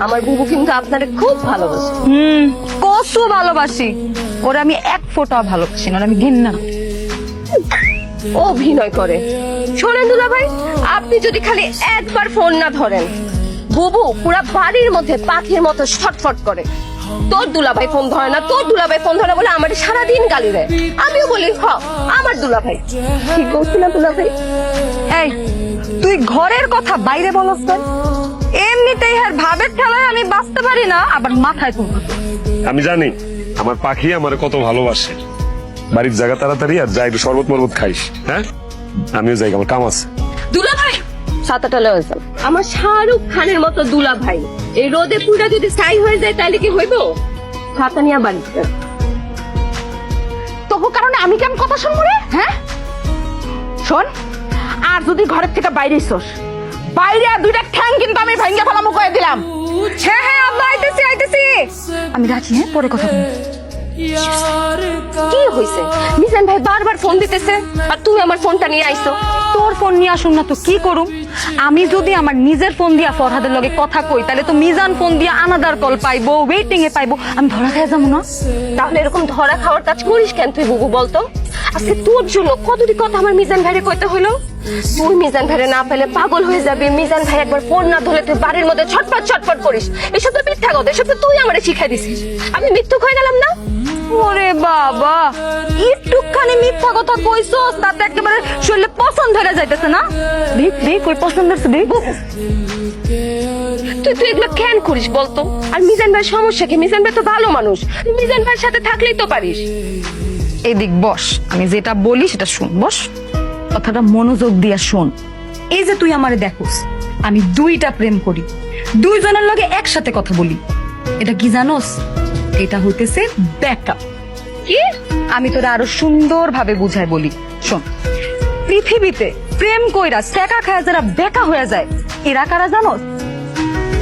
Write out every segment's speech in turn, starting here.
আমার বুবু কিন্তু আপনারে খুব ভালোবাসে। হুম। কসু ভালোবাসি। ওরে আমি এক ফোঁটা ভালোবাসি না আমি ঘৃণা অভিনয় করে। শোনেন দুলা ভাই আপনি যদি খালি একবার ফোন না ধরেন বুবু পুরা বাড়ির মধ্যে পাখির মতো ছটফট করে। তোর দুলাভাই ফোন ধরে না তোর দুলাভাই ফোন ধরে না বলে আমার সারাদিন গালি দেয়। আমিও বলি হ আমার দুলাভাই। ঠিক বলছি না দুলাভাই? এই তুই ঘরের কথা বাইরে বলস না? এমনিতেই আর ভাবের ঠেলায় আমি বাঁচতে পারি না আবার মাথায় তুলব। আমি জানি আমার পাখি আমার কত ভালোবাসে। বাড়ির জায়গা তাড়াতাড়ি আর যাই শরবত মরবত খাইস হ্যাঁ? আমিও যাই আমার কাম আছে। দুলাভাই সাতাটা লয়ে যাও। আমার শাহরুখ খানের মতো দুলাভাই এই রোদে পুরা যদি ছাই হয়ে যায় তাহলে কি হইব? ছাতা নিয়ে বাড়িতে তবু কারণে আমি কেমন কথা শুনব রে? হ্যাঁ? শোন আর যদি ঘরের থেকে বাইরে এসোস বাইরে দুইটা ঠ্যাং কিন্তু আমি ভেঙে ফেলামো করে দিলাম। হ্যাঁ হ্যাঁ আব্বা, আইতেছি আইতেছি। আমি রাখি হ্যাঁ পরে কথা কি হয়েছে মিজান ভাই বারবার ফোন দিতেছে, আর তুমি আমার ফোনটা নিয়ে আইছো। তোর ফোন নিয়ে আসুন না তো কি করুম? আমি যদি আমার নিজের ফোন দিয়া ফরহাদের লগে কথা কই, তাহলে তো মিজান ফোন দিয়া আনাদার কল পাইবো ওয়েটিং এ পাইবো। আমি ধরা খেয়ে যাব না? তাহলে এরকম ধরা খাওয়ার কাজ করিস কেন তুই, বুবু, বলতো? আজকে তোর জন্য কতটি কথা আমার মিজান ভাইরে কইতে হলো? তুই মিজান ভাইরে না পেলে পাগল হয়ে যাবি। মিজান ভাই একবার ফোন না ধরলে তুই বাড়ির মধ্যে ছটফট ছটফট করিস। এসব তো মিথ্যা কথা এসব তো তুই আমারে শিখাই দিছিস। আমি মিথ্যুক হয়ে গেলাম না? ওরে বাবা একটুখানি মিথ্যা কথা কইছস তাতে একেবারে শরীরে পছন্দ হয়ে যাইতেছে না? দেখ দেখ ওই পছন্দ হচ্ছে দেখ। তুই তুই এগুলো কেন করিস বলতো? আর মিজান ভাই সমস্যা কি? মিজান ভাই তো ভালো মানুষ। মিজান ভাইয়ের সাথে থাকলেই তো পারিস। এদিক বস আমি যেটা বলি সেটা শুন বস। কথাটা মনোযোগ দিয়া শোন। এই যে তুই আমারে দেখোস আমি দুইটা প্রেম করি দুইজনের লগে একসাথে কথা বলি। এটা কি জানোস? এটা হইতেছে ব্যাকআপ। কি? আমি তোরা আরও সুন্দর ভাবে বুঝাই বলি। শোন পৃথিবীতে প্রেম কইরা সেকা খায় যারা বেকা হয়ে যায় এরা কারা জানোস?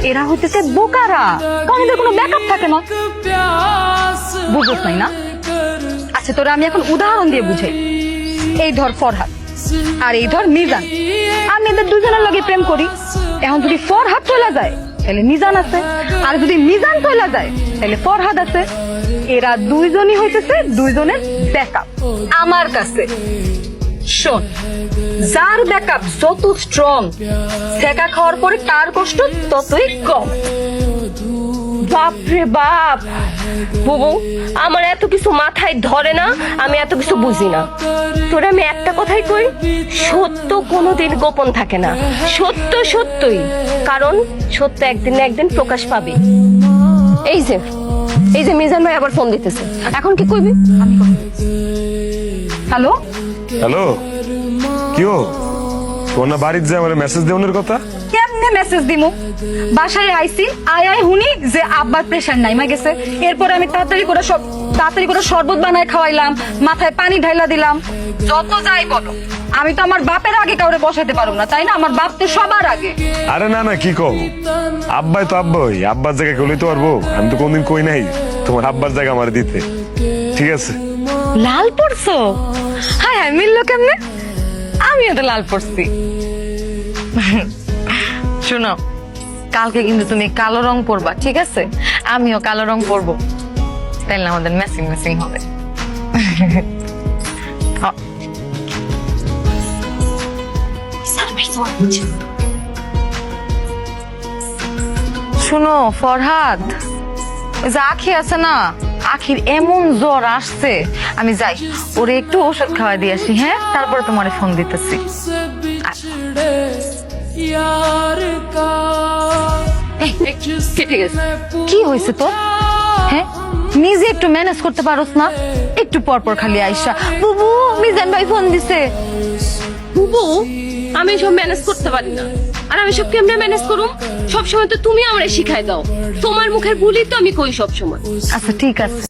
এরা হইতেছে বোকারা। কারণ কোনো ব্যাকআপ থাকে না। বুঝোস নাই না? আচ্ছা তোরা আমি এখন উদাহরণ দিয়ে বুঝাই। এই ধর ফরহাদ আর এই ধর মিজান। আমি এদের দুজনের লগে প্রেম করি। এখন যদি ফরহাদ চলে যায়, তাহলে মিজান আছে। আর যদি মিজান চলে যায়, তাহলে ফরহাদ আছে। এরা দুইজনই হইতেছে দুইজনের ব্যাকআপ আমার কাছে, শোন, যার ব্যাকআপ যত স্ট্রং সেকা খাওয়ার পরে তার কষ্ট ততই কম। বাপ রে বাপ। বুবু, আমার এত কিছু মাথায় ধরে না, আমি এত কিছু বুঝি না। তোরে আমি একটা কথাই কই, সত্য কোনোদিন গোপন থাকে না। সত্য সত্যই, কারণ সত্য একদিন না একদিন প্রকাশ পাবে। এই যে এই যে মিজান ভাই আবার ফোন দিতেছে। এখন কি কইবি? হ্যালো হ্যালো কি ও? তোর না বাড়ির যে আমার মেসেজ দেওয়ার কথা? মেসেজ দিমু। বাসায় আইছি আয় আয় হুনি যে আব্বার প্রেশার নাইমা গেছে। এরপর আমি তাড়াতাড়ি করে সব তাড়াতাড়ি করে শরবত বানায় খাওয়াইলাম মাথায় পানি ঢাইলা দিলাম। যত যাই বলো আমি তো আমার বাপের আগে কাউরে বসাতে পারব না তাই না? আমার বাপ তো সবার আগে। আরে না না কি কও? আব্বাই তো আব্বাই আব্বার জায়গা কেউ লইতে পারব। আমি তো কোনদিন কই নাই তোমার আব্বার জায়গা আমার দিতে। ঠিক আছে? লাল পড়ছো হ্যাঁ হ্যাঁ মিললো কেমনে? আমিও তো লাল পড়ছি শোনো, কালকে কিন্তু তুমি কালো রং পরবা, ঠিক আছে? আমিও কালো রং পরবো। তাইলে আমাদের ম্যাচিং ম্যাচিং হবে। শোনো, ফরহাদ ওই যে আখি আছে না, আখির এমন জ্বর আসছে। আমি যাই, ওরে একটু ওষুধ খাওয়া দিয়ে আসি হ্যাঁ? তারপরে তোমার ফোন দিতেছি। কি হয়েছে তো? হ্যাঁ? নিজে একটু ম্যানেজ করতে পারোস না? একটু পর পর খালি আইসা। বুবু মিজান ভাই ফোন দিছে। বুবু আমি সব ম্যানেজ করতে পারি না। আর আমি সব কেমনে ম্যানেজ করুম? সব সময় তো তুমি আমারে শিখাই দাও। তোমার মুখের ভুলই তো আমি কই সব সময় আচ্ছা ঠিক আছে।